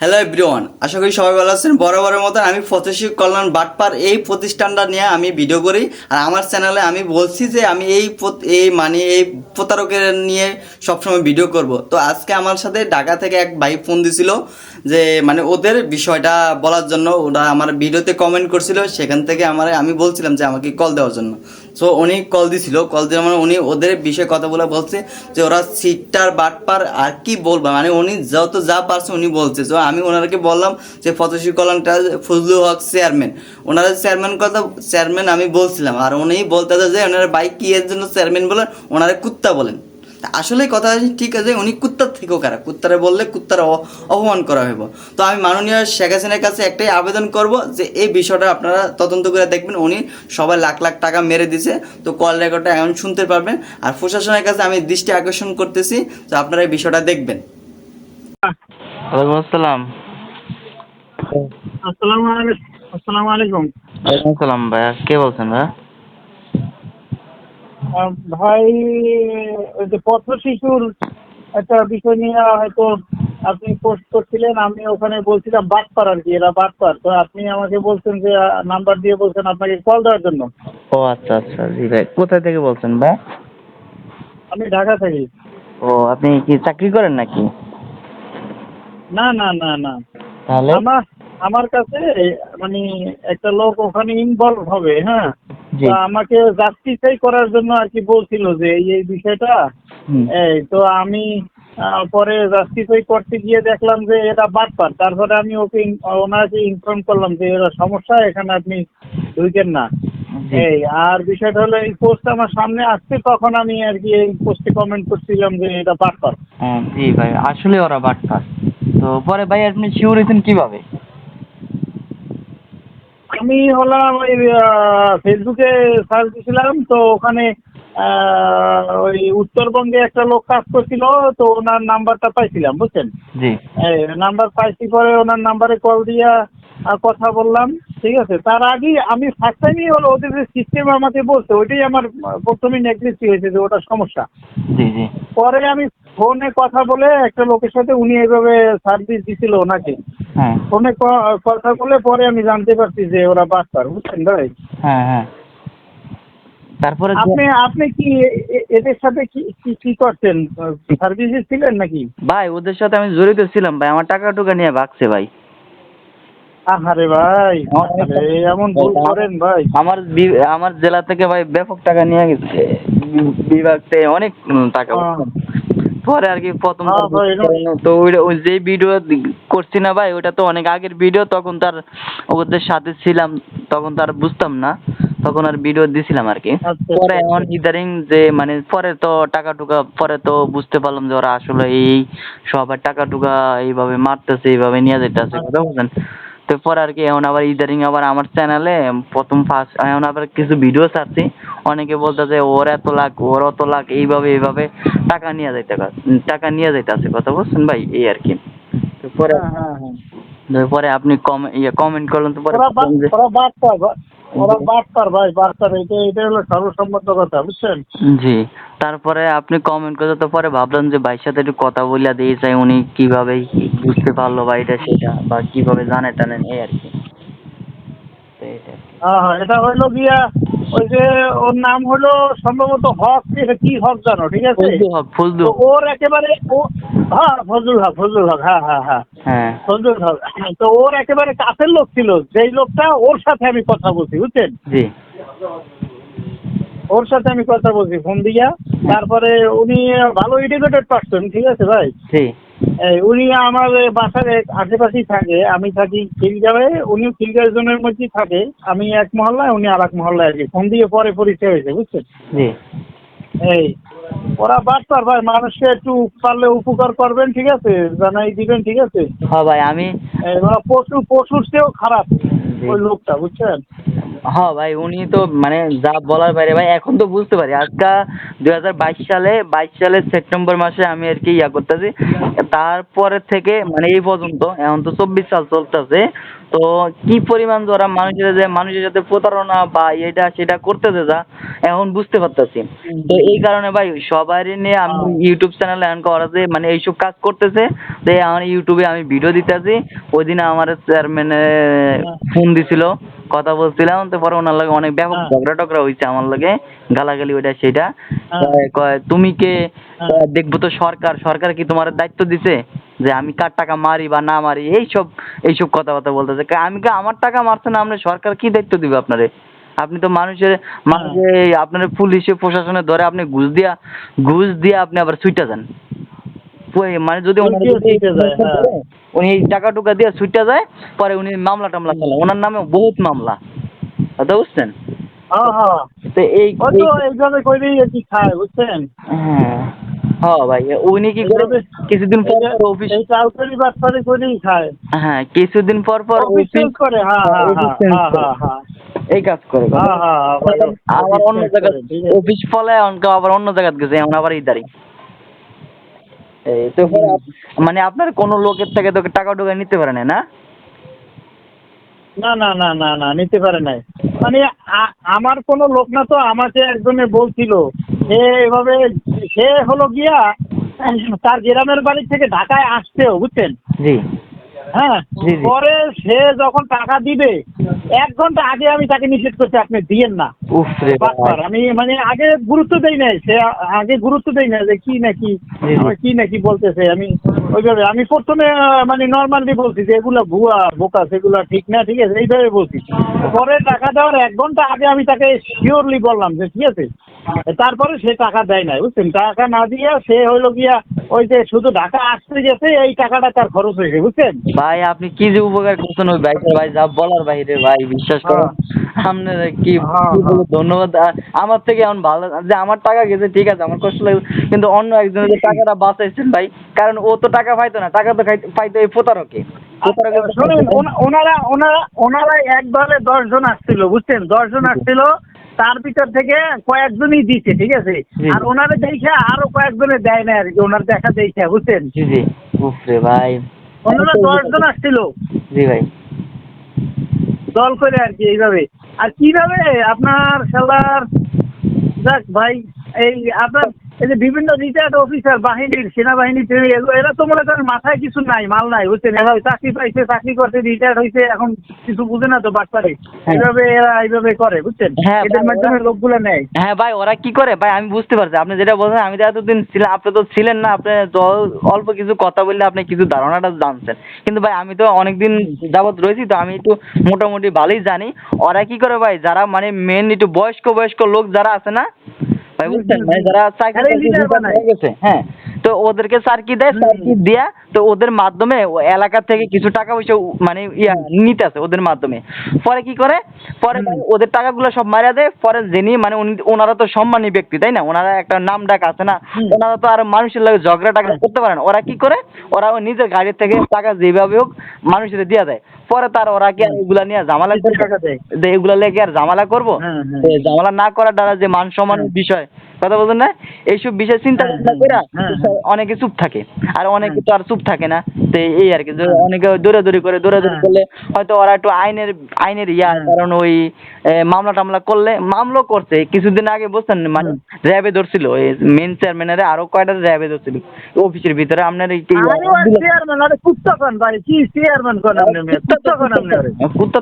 Hello everyone আশা করি সবাই ভালো আছেন। বড় বড় মতন আমি ফতেশী কল্যাণ বাটপার এই প্রতিষ্ঠানটা নিয়ে আমি ভিডিও করি। আর আমার চ্যানেলে আমি বলছি যে আমি এই এই মানে এই প্রতারকের নিয়ে সবসময় ভিডিও করব। তো আজকে আমার সাথে ঢাকা থেকে এক ভাই ফোন দিছিল। যে মানে ওদের বিষয়টা বলার জন্য ওরা আমার ভিডিওতে কমেন্ট করছিল, সেখান থেকে আমার, আমি বলছিলাম যে আমাকে কল দেওয়ার জন্য। সো উনি কল দিছিল কল দিয়ে মানে উনি ওদের বিষয়ে কথা বলে বলছে, যে ওরা সিটটার বাটপার আর কি বলব মানে উনি যত যা পারছে উনি বলছে। তো আমি ওনাকে বললাম যে, ফতোশী কলামটা ফজলু হক চেয়ারম্যান ওনারা চেয়ারম্যান কথা চেয়ারম্যান আমি বলছিলাম, আর উনি বলতে যে ওনারা বাইক কি এর জন্য চেয়ারম্যান বলেন ওনারা কুত্তা বলেন। আসলে কথা আছে ঠিক আছে উনি কুত্তার থেকেও খারাপ। কুত্তারে বললে কুত্তার অপমান করা হইব। তো আমি মাননীয় শেখ হাসিনার কাছে একটাই আবেদন করব যে এই বিষয়টা আপনারা তদন্ত করে দেখবেন উনি সবাই লাখ লাখ টাকা মেরে দিছে। তো কল রেকর্ডটা এখন শুনতে পারবেন। আর প্রশাসনের কাছে আমি দৃষ্টি আকর্ষণ করতেছি তো আপনারা এই বিষয়টা দেখবেন। ওয়ালাইকুম আসসালাম। আসসালামু আলাইকুম আসসালামু আলাইকুম। ওয়ালাইকুম আসসালাম ভাইয়া কে বলছেন ভাইয়া? ভাই ওই যে পথ শিশুর একটা বিষয় নিয়ে হয়তো আপনি পোস্ট করছিলেন আমি ওখানে বলছিলাম বাটপার আর কি এরা বাটপার। তো আপনি আমাকে বলছেন যে নাম্বার দিয়ে বলছেন আপনাকে কল দেওয়ার জন্য। ও আচ্ছা আচ্ছা জি ভাই কোথায় থেকে বলছেন ভাই? আমি ঢাকা থাকি। ও আপনি কি চাকরি করেন নাকি? না না না না। তাহলে? আমার আমার কাছে মানে একটা লোক ওখানে ইনভলভ হবে হ্যাঁ? আমাকে জাস্টিফাই করার জন্য আর কি বলছিল যে এই এই বিষয়টা। এই তো আমি পরে জাস্টিফাই করতে গিয়ে দেখলাম যে এটা বাটপার তারপরে আমি ওকে ওনাকে ইনফর্ম করলাম যে এরা সমস্যা এখানে আপনি ঢুকেন না। এই আর বিষয়টা হলো এই পোস্ট আমার সামনে আসছে তখন আমি আর কি এই পোস্টে কমেন্ট করছিলাম যে এটা বাটপার হ্যাঁ, জি ভাই আসলে ওরা বাটপার তো পরে ভাই আপনি শিওর হয়েছেন কীভাবে? আমি হলাম ওই ফেসবুকে সার্চ দিয়েছিলাম তো ওখানে ওই উত্তরবঙ্গে একটা লোক কাজ করছিল তো ওনার নাম্বারটা পাইছিলাম বুঝছেন? নাম্বার পাইছি পরে ওনার নাম্বারে কল দিয়া কথা বললাম ঠিক আছে? তার আগে আমি ফার্স্ট টাইমই হলো ওদের যে সিস্টেম আমাকে বলছে ওইটাই আমার আহ, প্রথমেই নেগলেক্সি হয়েছে যে ওটা সমস্যা। পরে আমি ফোনে কথা বলে একটা লোকের সাথে উনি এইভাবে সার্ভিস দিছিল ওনাকে। হ্যাঁ। ফোনে কথা বলে পরে আমি জানতে পারছি যে ওরা বাচ্চার বুঝছেন ভাই? হ্যাঁ হ্যাঁ। তারপরে আপনি আপনি কি এদের সাথে কি কি কি করছেন? সার্ভিসে ছিলেন নাকি? ভাই ওদের সাথে আমি জড়িত ছিলাম ভাই। আমার টাকা টুকা নিয়ে ভাগছে ভাই। আহারে ভাই এমন ভুল করেন ভাই। আমার আমার জেলা থেকে ভাই ব্যাপক টাকা নিয়ে গেছে। বিভাগ থেকে অনেক টাকা হ্যাঁ। পরে আর কি প্রথম হ্যাঁ তো ওই যে ভিডিও করছি না ভাই ওটা তো অনেক আগের ভিডিও তখন তার ওদের সাথে ছিলাম তখন তার বুঝতাম না। তখন আর ভিডিও দিছিলাম আর কি। আচ্ছা, পরে আচ্ছা। এমন ইদারিং যে মানে পরে তো টাকা টুকা পরে তো বুঝতে পারলাম যে ওরা আসলে এই সবার টাকা টুকা এইভাবে মারতেছে এইভাবে নিয়ে যেতেছে কথা বলছেন তো পরে আর কি এখন আবার ইদারিং আবার আমার চ্যানেলে প্রথম ফার্স্ট এখন আবার কিছু ভিডিও ছাড়ছি অনেকে বলতে যে ওর এত লাখ ওর অত লাখ এইভাবে এইভাবে টাকা নিয়ে যাইতে টাকা নিয়ে যাইতেছে কথা বলছেন ভাই এই আর কি। তো পরে হ্যাঁ, হ্যাঁ, হ্যাঁ। পরে আপনি কম ইয়ে কমেন্ট করলেন তো পরে ওরা বাটপার ভাই বাটপার এটা এটা হলো সর্বসম্মত কথা বুঝছেন? জি তারপরে আপনি কমেন্ট করে তো পরে ভাবলাম যে ভাইয়ের সাথে একটু কথা বলিয়া দিয়ে চাই উনি কীভাবে বুঝতে পারল বা এটা সেটা বা কীভাবে জানে টানেন এই আর কি। তো আর কি। হ্যাঁ হ্যাঁ এটা হইল গিয়া ওই যে ওর নাম হলো সম্ভবত হক এটা কি হক জানো ঠিক আছে? ফজলু হক ফজলু ওর একেবারে ও হ্যাঁ ফজলুল হক ফজলুল হক হ্যাঁ হ্যাঁ হ্যাঁ। হ্যাঁ। ফজলুল হক। তো ওর একেবারে কাছের লোক ছিল যেই লোকটা ওর সাথে আমি কথা বলছি বুঝছেন? জি। ওর সাথে আমি কথা বলছি ফোন দিয়া। তারপরে উনি ভালো এডুকেটেড পার্সন ঠিক আছে ভাই? জি। উনি আমার বাসার আশেপাশেই থাকে আমি থাকি খিলগাঁওয়ে উনিও খিলগাঁও জোনের মধ্যেই থাকে আমি এক মহল্লায় উনি আর এক মহল্লায় আর কি ফোন দিয়ে পরে পরিচয় হয়েছে বুঝছেন? জি। এই ওরা বার্তার ভাই মানুষকে একটু পারলে উপকার করবেন ঠিক আছে? জানাই দিবেন ঠিক আছে? হ্যাঁ ভাই আমি ওরা পশু পশুর চেয়েও খারাপ ওই লোকটা বুঝছেন? হ্যাঁ ভাই উনি তো মানে যা বলার বাইরে ভাই এখন তো বুঝতে পারি। আজকা দুই হাজার বাইশ সালে বাইশ সালের সেপ্টেম্বর মাসে আমি আর কি ইয়া করতেছি। তারপরে থেকে মানে এই পর্যন্ত এখন তো চব্বিশ সাল চলতেছে। তো কি পরিমাণ ওরা মানুষের যে মানুষের সাথে প্রতারণা বা এটা সেটা করতেছে যা এখন বুঝতে পারতেছি। তো এই কারণে ভাই সবারই নিয়ে আমি ইউটিউব চ্যানেলে এখন করা যে মানে এইসব কাজ করতেছে। তো আমার ইউটিউবে আমি ভিডিও দিতেছি। ওই দিন আমার চেয়ারম্যান ফোন দিছিল। কথা বলছিলাম তো পরে ওনার লাগে অনেক ব্যাপক হ্যাঁ। ঝগড়া টগড়া হয়েছে আমার লাগে গালাগালি ওইটা সেটা হ্যাঁ। কয়- তুমি কে হ্যাঁ। দেখব তো সরকার সরকার কি তোমার দায়িত্ব দিছে যে আমি কার টাকা মারি বা না মারি এইসব এইসব কথাবার্তা বলতেছে আমি কা আমার টাকা মারছে না আপনার সরকার কি দায়িত্ব দিবে আপনারে আপনি তো মানুষের মানুষে আপনার পুলিশে প্রশাসনে ধরে আপনি ঘুষ দিয়া ঘুষ দিয়ে আপনি আবার সুইটা যান মানে যদি ছুটে হ্যাঁ। উনি টাকা টুকা দিয়ে সুইটা যায় পরে উনি মামলা টামলা চালায় ওনার নামে বহুত মামলা। কথা বুঝছেন? হ্যাঁ হ্যাঁ। এই খায় বুঝছেন? হ্যাঁ। হ্যাঁ ভাই উনি কি করে কিছুদিন পর পর অফিস এই চাউকারি করেই খায়। হ্যাঁ কিছুদিন পর পর অফিস অফিস করে হ্যাঁ হ্যাঁ হ্যাঁ হ্যাঁ করে। হ্যাঁ হ্যাঁ। এই কাজ করে আবার অফিস অন্য জায়গা। অফিস ফলে আবার অন্য জায়গায় গেছে আবার ইদারি এই তো মানে আপনার কোনো লোকের থেকে তো টাকা টুকা নিতে পারে না না? না না না না না নিতে পারে নাই। মানে আমার কোনো লোক না তো আমাকে একজনে বলছিল। এভাবে সে হলো গিয়া তার গ্রামের বাড়ি থেকে ঢাকায় আসতেও বুঝছেন? জি। হ্যাঁ। পরে সে যখন টাকা দিবে এক ঘণ্টা আগে আমি তাকে নিষেধ করছি আপনি দিয়েন না। আমি মানে আগে গুরুত্ব দেই নাই সে আগে গুরুত্ব দেই না যে কি নাকি কি নাকি বলতেছে আমি ওইভাবে আমি প্রথমে মানে নর্মালি বলছি যে এগুলো ভুয়া বোকা সেগুলো ঠিক না ঠিক আছে এইভাবে বলছি পরে টাকা দেওয়ার এক ঘণ্টা আগে আমি তাকে শিওরলি বললাম যে ঠিক আছে তারপরে সে টাকা দেয় নাই বুঝছেন? টাকা না দিয়া সে হইল গিয়া ওই যে শুধু ঢাকা আসতে গেছে এই টাকাটা তার খরচ হয়েছে বুঝছেন? ভাই আপনি কি যে উপকার করছেন ওই ভাইটার? ভাই যা বলার বাইরে ভাই বিশ্বাস করুন? আপনার কি হ্যাঁ, হ্যাঁ। ধন্যবাদ। আমার থেকে এখন ভালো যে আমার টাকা গেছে ঠিক আছে আমার কষ্ট লাগে কিন্তু অন্য একজনের যে টাকাটা বাঁচাইছেন ভাই কারণ ও তো টাকা পাইতো না টাকা তো পাইতো এই প্রতারকে তো- ওনারা ওনারা ওনারা এক দলে দশজন আসছিল বুঝছেন? দশজন আসছিল তার ভিতর থেকে কয়েকজনই দিচ্ছে ঠিক আছে? আর ওনারা দেখে আরও কয়েকজনে দেয় না আর কি ওনার দেখা দেখে বুঝছেন? জি জি। উফরে ভাই। ওনারা দশজন আসছিল। জি ভাই। দল করে আর কি এইভাবে। আর কীভাবে আপনার খেলার যাক ভাই এই আপনার এই যে বিভিন্ন রিটায়ার্ড অফিসার বাহিনীর সেনাবাহিনী এরা তো মনে করেন মাথায় কিছু নাই মাল নাই বুঝছেন? এরা চাকরি পাইছে চাকরি করতে রিটায়ার্ড হয়েছে এখন কিছু বুঝে না তো বাটপারে হ্যাঁ। এইভাবে এরা এইভাবে করে বুঝছেন? হ্যাঁ, এদের মাধ্যমে লোকগুলো নেয়। হ্যাঁ ভাই ওরা কি করে? ভাই আমি বুঝতে পারছি। আপনি যেটা বলছেন আমি তো এতদিন ছিলাম আপনি তো ছিলেন না আপনি অল্প কিছু কথা বললে আপনি কিছু ধারণাটা জানছেন কিন্তু ভাই আমি তো অনেকদিন যাবত রয়েছি তো আমি একটু মোটামুটি ভালোই জানি। ওরা কি করে ভাই যারা মানে মেন একটু বয়স্ক বয়স্ক লোক যারা আছে না ভাই বুঝছেন? মানে যারা চাকরি। হয়ে গেছে হ্যাঁ। তো ওদেরকে সার্কি দেয় সার্কি দিয়া তো ওদের মাধ্যমে এলাকা থেকে কিছু টাকা পয়সা মানে ইয়া নিতে আছে ওদের মাধ্যমে। পরে কি করে? পরে ওদের টাকাগুলো সব মারা দেয়। পরে যিনি মানে ওনারা তো সম্মানী ব্যক্তি তাই না? ওনারা একটা নাম ডাক আছে না? ওনারা তো আর মানুষের লাগে ঝগড়া টাকা করতে পারে না। ওরা কি করে? ওরা ওই নিজের গাড়ি থেকে টাকা যেভাবে হোক মানুষের দিয়ে দেয়। পরে তার ওরা কি আর এগুলা নিয়ে ঝামেলা। এগুলা লেগে আর ঝামেলা করব? হ্যাঁ, হ্যাঁ। ঝামেলা না করার দ্বারা যে মান সম্মান বিষয় কথা বলছেন না? এইসব বিষয় চিন্তা হ্যাঁ, ভাবনা করে হ্যাঁ, হ্যাঁ। অনেকে চুপ থাকে। আর অনেকে। তো আর চুপ থাকে না। তো এই আর কি। অনেকে দৌড়াদৌড়ি করে দৌড়াদৌড়ি। করলে হয়তো ওরা একটু আইনের আইনের ইয়া। কারণ ওই মামলা টামলা করলে মামলা করছে। কিছুদিন আগে বুঝছেন মানে র্যাবে ধরছিল। মেন চেয়ারম্যানের আরও কয়টা র্যাবে ধরছিল। অফিসের ভিতরে আপনার এই ওই কুত্তা ভাই?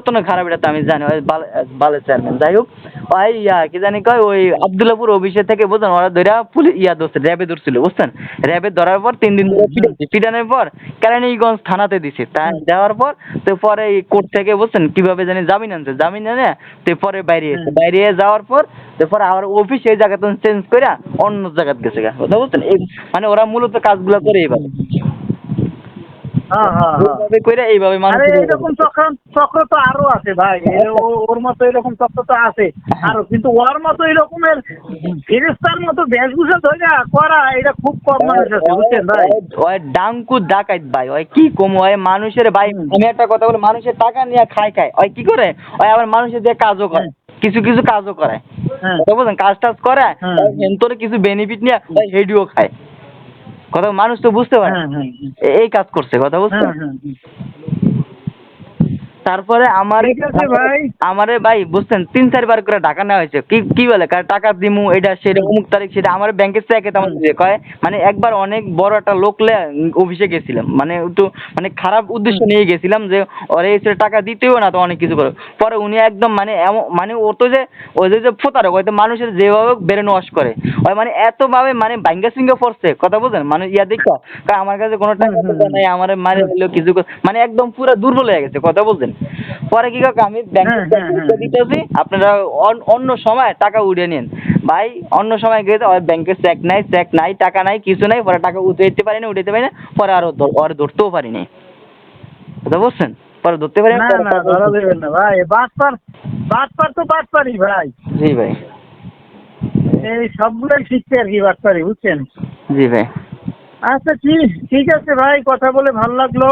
তো না খারাপ এটা তো আমি জানি। ওই বালে- চেয়ারম্যান যাই হোক ওই ইয়া কি জানি কয় ওই আবদুল্লাপুর অফিসের থেকে বুঝছেন ওরা ধরে পুলিশ ইয়া ধরছে র্যাবে ধরছিল বুঝছেন? র্যাবে ধরার পর তিন দিন ধরে পিটাইছে পিটানোর পর কেরানীগঞ্জ থানাতে দিছে। তা দেওয়ার পর তো পরে কোর্ট থেকে বুঝছেন কীভাবে জানি জামিন আনছে। জামিন এনে তো পরে বাইরে এসে বাইরে যাওয়ার পর তারপর পরে আবার অফিস এই জায়গাতে চেঞ্জ করে অন্য জায়গাতে গেছে গা। বুঝছেন? মানে ওরা মূলত কাজগুলো করে এইভাবে হ্যাঁ হ্যাঁ হ্যাঁ। এইভাবে কইরা মানুষ এরকম চক্র চক্র তো আরও আছে ভাই। ওর মতো এরকম চক্র তো আছে। আরও কিন্তু ওর মতো এরকমের ফেরেস্তার মতো বেশভূষা ধরে করা এটা খুব কম মানুষ আছে বুঝছেন ভাই? ওই ডাঙ্কু ডাকাইত ভাই ওই কি কম ওই মানুষের ভাই আমি একটা কথা বলি মানুষের টাকা নিয়ে খায় খায় ওই কি করে? ওই আবার মানুষের দিয়ে কাজও করে কিছু কিছু কাজও করে। কাজ টাজ করে। হেন্তরে কিছু বেনিফিট নিয়ে হেডিও খায়। কথা মানুষ তো বুঝতে পারে। হ্যাঁ হ্যাঁ এ- এই কাজ করছে কথা বুঝছেন হ্যাঁ হ্যাঁ। তারপরে আমার ঠিক আছে ভাই। আমারে ভাই বুঝছেন তিন চারবার করে টাকা নেওয়া হয়েছে। কি কি বলে? কার টাকা দিমু এটা সেটা অমুক তারিখ সেটা আমার ব্যাংকের চেকে তেমন কয় মানে একবার অনেক বড় একটা লোক লে অফিসে গেছিলাম। মানে একটু মানে খারাপ উদ্দেশ্য নিয়ে গেছিলাম যে ওরে এসে টাকা দিতেও না তো অনেক কিছু করে। পরে উনি একদম মানে এমন মানে ও তো যে ওই যে যে প্রতারক হয়তো মানুষের যেভাবে ব্রেন ওয়াশ করে। ওই মানে এতভাবে মানে ভাঙ্গা সিঙ্গা পড়ছে কথা বুঝেন মানে ইয়া দেখা আমার কাছে কোনো টাকা নাই আমার মারে দিলেও কিছু মানে একদম পুরো দুর্বল হয়ে গেছে কথা বলছেন পরে কি কাকা আমি ব্যাংকে হ্যাঁ, হ্যাঁ। দিতেছি আপনারা অন্য সময় টাকা উঠিয়ে নিন। ভাই অন্য সময় গেছে ওই ব্যাংকে চেক নাই চেক নাই টাকা নাই কিছু নাই পরে টাকা উঠাইতে পারি না উঠাইতে পারি না পরে আরও আর ধরতেও পারি নাই কথা বুঝছেন? পরে ধরতে পারি না না ধরা দেবেন না ভাই বাটপার বাটপার তো বাটপারই ভাই। জি ভাই। এই সবগুলোই শিখছে আর কি বাটপারি বুঝছেন? জি ভাই। আচ্ছা ঠিক ঠিক আছে ভাই কথা বলে ভালো লাগল।